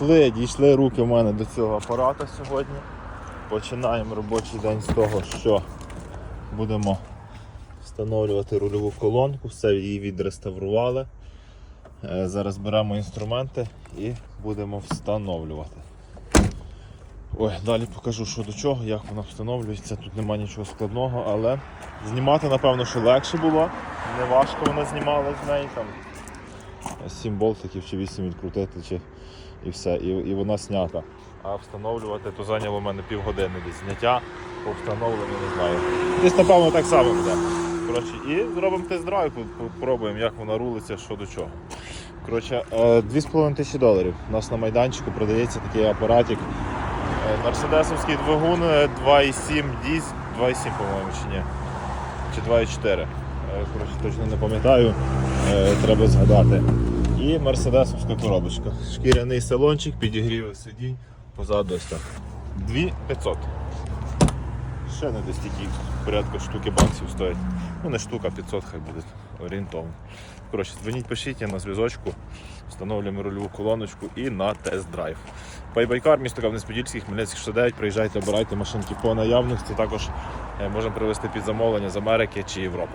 дійшли, дійшли руки в мене до цього апарата сьогодні. Починаємо робочий день з того, що будемо встановлювати рульову колонку, все її відреставрували. Е, Зараз беремо інструменти і будемо встановлювати. Ой, далі покажу, що до чого, як вона встановлюється. Тут нема нічого складного, але знімати, напевно, що легше було. Не важко вона знімалась з неї. Там 7 болтиків чи 8 відкрутити, чи... і все, і, і вона знята. А встановлювати то зайняло в мене півгодини десь зняття, по встановленню не знаю. Десь, напевно, так само буде. Коротше, і зробимо тест-драйв, по- попробуємо, як вона рулиться, що до чого. Коротше, е, 2,5 тисячі доларів. У нас на майданчику продається такий апаратик. Е, Мерседесовський двигун е, 2,7 діз, 2,7, по-моєму, чи ні. Чи 2,4. Е, точно не пам'ятаю, е, треба згадати. І мерседесовська коробочка. Шкіряний салончик, підігрів сидінь, позаду ось так. 2500. Ще не десь тільки порядку штуки баксів стоїть. Ну не штука, 500 хай буде орієнтовно. Коротше, дзвоніть, пишіть я на зв'язочку, встановлюємо рульову колоночку і на тест-драйв. Пайбайкар, місто Кам'янець-Подільський, Хмельницький 69, приїжджайте, обирайте машинки по наявності. Також е, можемо привезти під замовлення з Америки чи Європи.